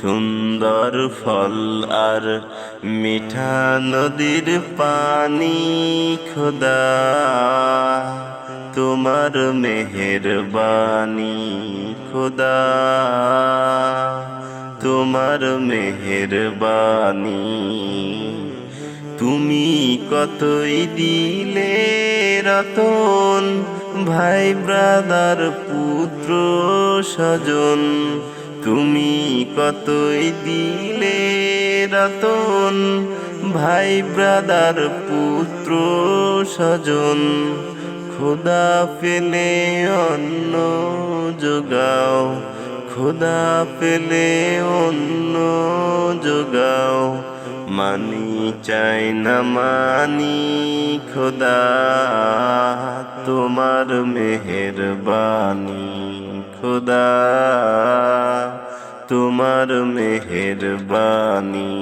সুন্দর ফল আর মিঠা নদীর পানি, খোদা, তোমার মেহেরবানি, খোদা, তোমার মেহেরবানি। তুমি কতই দিলে রতন, ভাই ব্রাদার পুত্র স্বজন তুমি কতই দিলে রতন? ভাই ব্রাদার, পুত্র, স্বজন, খোদা পেলে অন্ন যোগাও। খোদা পেলে অন্য যোগাও। মানি চাই না মানি খোদা, তোমার মেহেরবানি খোদা। তোমার মেহেরবানি।